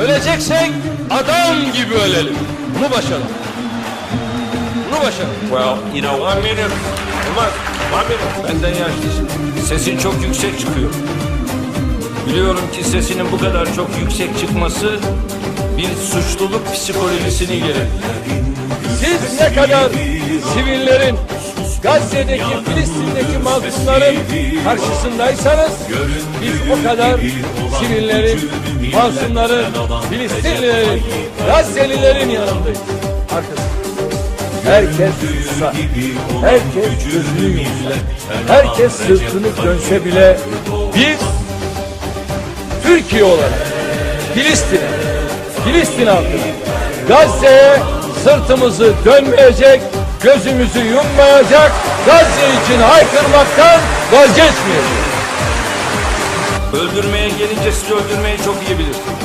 Öleceksek adam gibi ölelim. Bunu başaralım. Bunu başaralım. Well, you know, one minute. Umar, one minute. Benden yaşlısın. Sesin çok yüksek çıkıyor. Biliyorum ki sesinin bu kadar çok yüksek çıkması bir suçluluk psikolojisini gerektirir. Siz ne kadar sivillerin, Gazze'deki, Filistin'deki mazlumların karşısındaysanız biz o kadar sivillerin, mazlumların, Filistinlilerin, Gazze'lilerin yanındayız. Arkasında. Herkes sussa, herkes gözünü yumsa, herkes sırtını dönse bile biz Türkiye olarak Filistin'e, Filistin halkına, Gazze'ye sırtımızı dönmeyecek, gözümüzü yummayacak, Gazze için haykırmaktan vazgeçmeyeceğiz. Öldürmeye gelince siz öldürmeyi çok iyi bilirsiniz.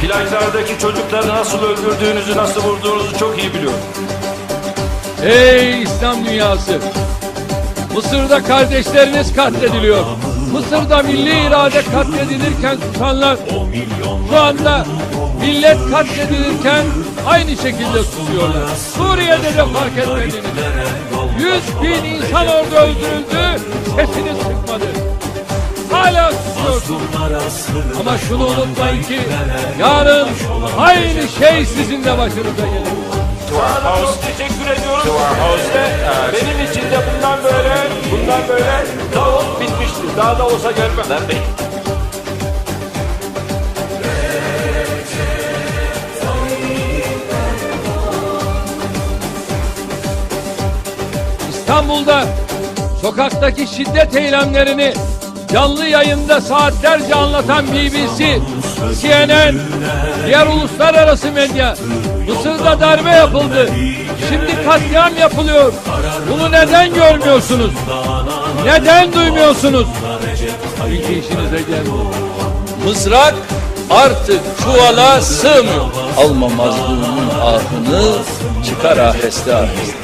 Plajlardaki çocukları nasıl öldürdüğünüzü, nasıl vurduğunuzu çok iyi biliyorum. Ey İslam dünyası! Mısır'da kardeşleriniz katlediliyor. Mısır'da milli irade katledilirken susanlar şu anda millet katledilirken aynı şekilde susuyorlar. Suriye'de de fark etmediniz. Yüz bin insan orada öldürüldü, sesiniz çıkmadı. Hala susuyorsunuz. Ama şunu unutmayın ki yarın aynı şey sizin de başınıza gelir. Çok teşekkür ediyoruz. İşte benim için de bundan böyle, bundan böyle davul bitmiştir. Daha da olsa gelmem. İstanbul'da sokaktaki şiddet eylemlerini canlı yayında saatlerce anlatan BBC, CNN, diğer uluslararası medya Mısır'da darbe yapıldı. Şimdi katliam yapılıyor. Bunu neden görmüyorsunuz? Neden duymuyorsunuz? İlk işinize geldi. Mızrak artık çuvala sığmıyor. Alma mazlumun ahını çıkar aheste aheste.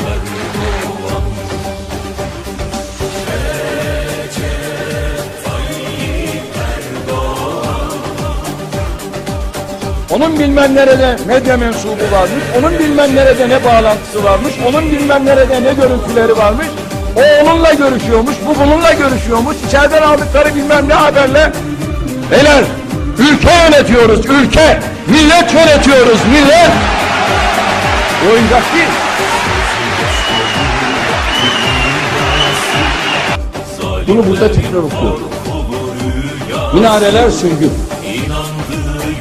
Onun bilmem nerede medya mensubu varmış, onun bilmem nerede ne bağlantısı varmış, onun bilmem nerede ne görüntüleri varmış. O onunla görüşüyormuş, bu bununla görüşüyormuş. İçeriden aldıkları bilmem ne haberle. Beyler, ülke yönetiyoruz, ülke. Millet yönetiyoruz, millet. Bu oyuncak değil. Bunu burada tekrar okuyorum. Minareler süngü.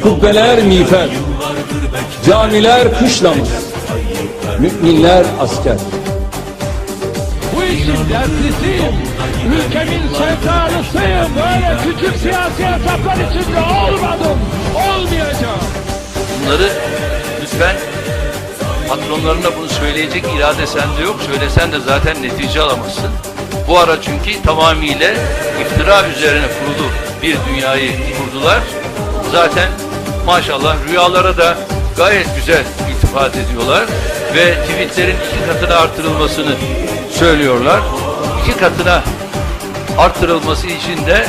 Kubbeler miğfer, camiler kışlamız, müminler asker. Bu işin dertlisiyim. Ülkemin sevdalısıyım. Böyle küçük siyasi hesaplar içinde olmadım. Olmayacağım. Bunları lütfen patronlarına bunu söyleyecek irade sende yok. Söylesen de zaten netice alamazsın. Bu ara çünkü tamamıyla iftira üzerine kurulu bir dünyayı kurdular. Zaten maşallah rüyalara da gayet güzel iltifat ediyorlar ve tweetlerin iki katına artırılmasını söylüyorlar. İki katına arttırılması için de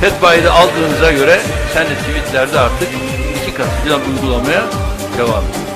Fetvayı da aldığınıza göre sen de tweetlerde artık iki katı uygulamaya devam et.